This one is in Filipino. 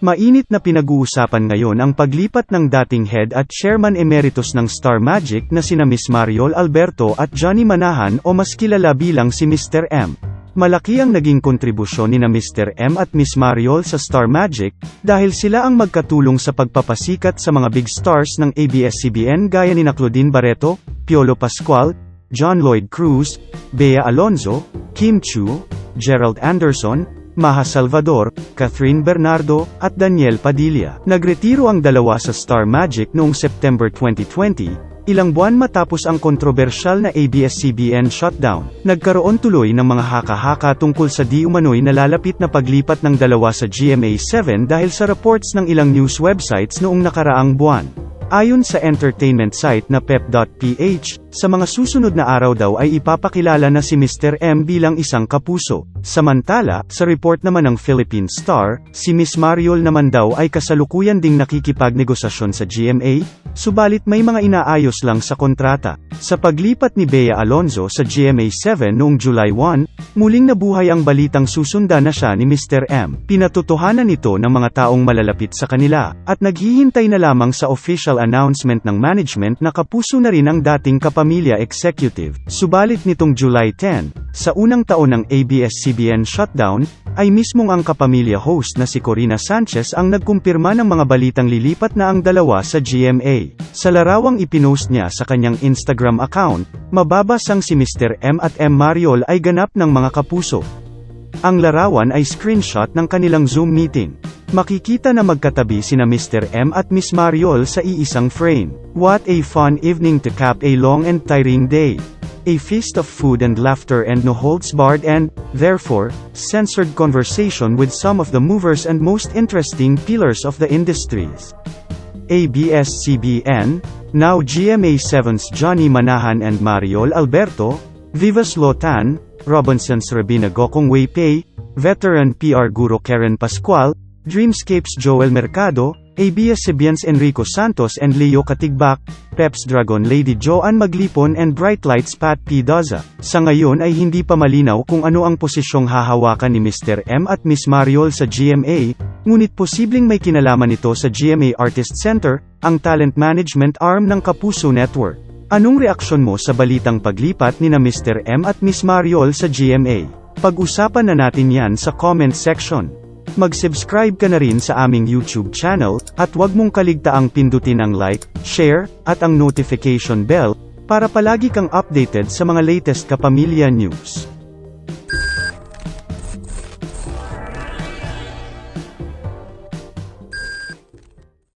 Mainit na pinag-uusapan ngayon ang paglipat ng dating head at chairman emeritus ng Star Magic na sina Miss Mariol Alberto at Johnny Manahan o mas kilala bilang si Mr. M. Malaki ang naging kontribusyon ni na Mr. M at Miss Mariol sa Star Magic, dahil sila ang magkatulong sa pagpapasikat sa mga big stars ng ABS-CBN gaya ni na Claudine Barreto, Piolo Pascual, John Lloyd Cruz, Bea Alonzo, Kim Chu, Gerald Anderson, Maha Salvador, Catherine Bernardo, at Daniel Padilla. Nagretiro ang dalawa sa Star Magic noong September 2020, ilang buwan matapos ang kontrobersyal na ABS-CBN shutdown. Nagkaroon tuloy ng mga haka-haka tungkol sa di umano'y nalalapit na paglipat ng dalawa sa GMA7 dahil sa reports ng ilang news websites noong nakaraang buwan. Ayon sa entertainment site na pep.ph, sa mga susunod na araw daw ay ipapakilala na si Mr. M bilang isang kapuso. Samantala, sa report naman ng Philippine Star, si Miss Mariol naman daw ay kasalukuyan ding nakikipagnegosasyon sa GMA, subalit may mga inaayos lang sa kontrata. Sa paglipat ni Bea Alonzo sa GMA7 noong July 1, muling nabuhay ang balitang susundan na siya ni Mr. M. Pinatotohanan nito ng mga taong malalapit sa kanila, at naghihintay na lamang sa official announcement ng management na kapuso na rin ang dating kapamilya executive. Subalit nitong July 10, sa unang taon ng ABS-CBN shutdown, ay mismong ang kapamilya host na si Corina Sanchez ang nagkumpirma ng mga balitang lilipat na ang dalawa sa GMA. Sa larawang ipinost niya sa kanyang Instagram account, mababasang si Mr. M at M. Mariol ay ganap ng mga kapuso. Ang larawan ay screenshot ng kanilang Zoom meeting. Makikita na magkatabi sina Mr. M at Miss Mariol sa iisang frame. What a fun evening to cap a long and tiring day. A feast of food and laughter and no holds barred and, therefore, censored conversation with some of the movers and most interesting pillars of the industries. ABS-CBN, now GMA7's Johnny Manahan and Mariol Alberto, Vivas Lotan, Robinson's Rabina Gokong Wei Pei, veteran PR guru Karen Pascual, Dreamscapes Joel Mercado, ABS-CBN's Enrico Santos and Leo Katigbak, Peps Dragon Lady Joanne Maglipon and Bright Lights Pat P. Daza. Sa ngayon ay hindi pa malinaw kung ano ang posisyong hahawakan ni Mr. M at Miss Mariol sa GMA, ngunit posibleng may kinalaman ito sa GMA Artist Center, ang talent management arm ng Kapuso Network. Anong reaksyon mo sa balitang paglipat ni na Mr. M at Miss Mariol sa GMA? Pag-usapan na natin yan sa comment section. Mag-subscribe ka na rin sa aming YouTube channel, at huwag mong kaligtaang pindutin ang like, share, at ang notification bell, para palagi kang updated sa mga latest kapamilya news.